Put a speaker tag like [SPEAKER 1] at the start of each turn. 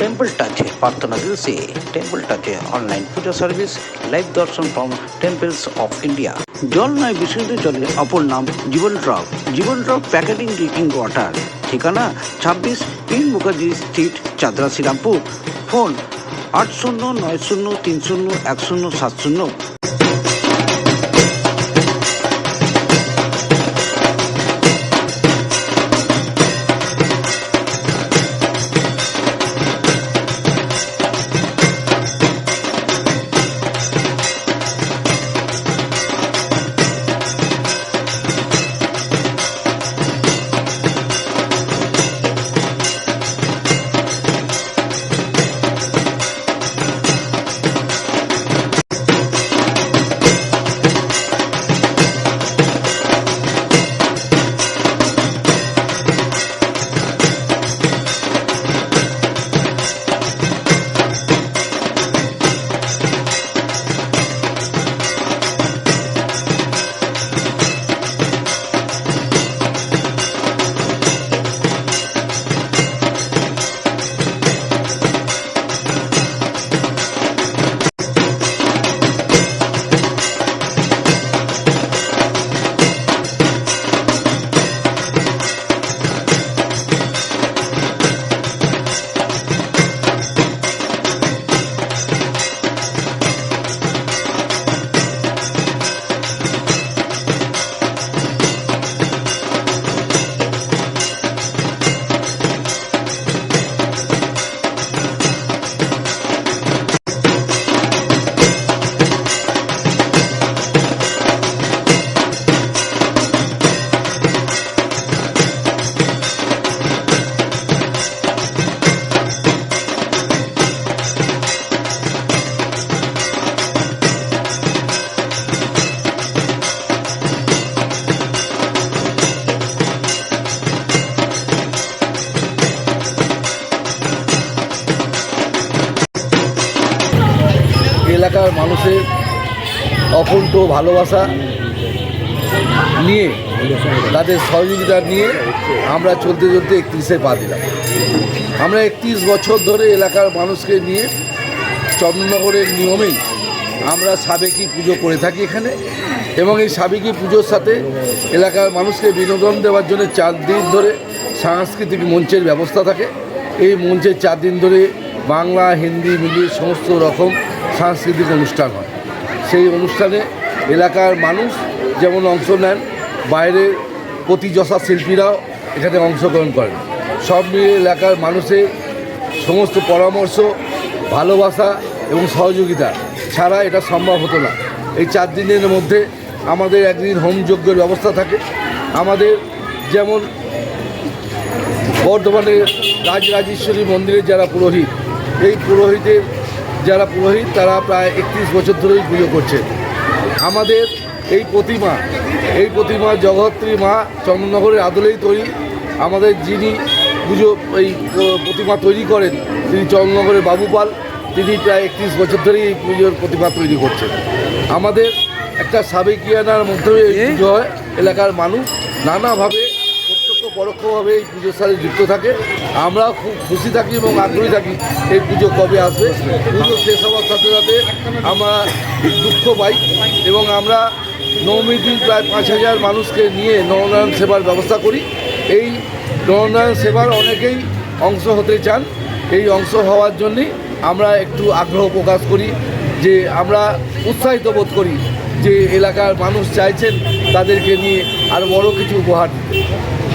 [SPEAKER 1] temple টাচে প্রার্থনা দিলসে temple টাচে online puja service live darshan from temples of India জল নয়, বিশুদ্ধ জলের অপর নাম Jeevan drop Jeevan drop packeting drinking water. ঠিকানা ছাব্বিশ তিন মুখার্জি স্ট্রিট, চাদরা শ্রীরামপুর। ফোন আট শূন্য নয় শূন্য তিন শূন্য এক শূন্য সাত শূন্য।
[SPEAKER 2] এলাকার মানুষের অকুণ্ঠ ভালোবাসা নিয়ে, তাদের সহযোগিতা নিয়ে আমরা চলতে চলতে একত্রিশে পা দিলাম। আমরা একত্রিশ বছর ধরে এলাকার মানুষকে নিয়ে চন্দ্রনগরের নিয়মেই আমরা সাবেকি পুজো করে থাকি এখানে এবং এই সাবেকি পুজোর সাথে এলাকার মানুষকে বিনোদন দেওয়ার জন্য চার দিন ধরে সাংস্কৃতিক মঞ্চের ব্যবস্থা থাকে। এই মঞ্চের চার দিন ধরে বাংলা, হিন্দি, মিলিয়ে সমস্ত রকম সাংস্কৃতিক অনুষ্ঠান হয়। সেই অনুষ্ঠানে এলাকার মানুষ যেমন অংশ নেন বাইরের প্রতিযশা শিল্পীরাও এখানে অংশগ্রহণ করেন। সব মিলিয়ে এলাকার মানুষের সমস্ত পরামর্শ, ভালোবাসা এবং সহযোগিতা ছাড়া এটা সম্ভব হতো না। এই চার দিনের মধ্যে আমাদের একদিন হোম যজ্ঞের ব্যবস্থা থাকে। আমাদের যেমন বর্ধমানে রাজরাজেশ্বরী মন্দিরের যারা পুরোহিত, এই পুরোহিতের যারা পুরোহিত তারা প্রায় একত্রিশ বছর ধরেই পুজো করছে। আমাদের এই প্রতিমা এই প্রতিমা জগত্রী মা চন্দ্রনগরের আদলেই তৈরি। আমাদের যিনি পুজো এই প্রতিমা তৈরি করেন তিনি চন্দ্রনগরের বাবুপাল তিনি প্রায় একত্রিশ বছর ধরেই এই পুজোর প্রতিমা তৈরি করছেন। আমাদের একটা সাবেকিয়ানার মধ্যে এই পুজো হয় এলাকার মানুষ নানাভাবে পরোক্ষভাবে এই পুজোর সাথে যুক্ত থাকে। আমরা খুব খুশি থাকি এবং আগ্রহী থাকি এই পুজো কবে আসবে। পুজো শেষ হওয়ার সাথে সাথে আমরা দুঃখ পাই এবং আমরা নবমীর দিন প্রায় পাঁচ হাজার মানুষকে নিয়ে নরনারায়ণ সেবার ব্যবস্থা করি। এই নরনারায়ণ সেবার অনেকেই অংশ হতে চান। এই অংশ হওয়ার জন্যই আমরা একটু আগ্রহ প্রকাশ করি যে আমরা উৎসাহিত বোধ করি যে এলাকার মানুষ চাইছেন তাদেরকে নিয়ে আর বড় কিছু উপহার দিতে।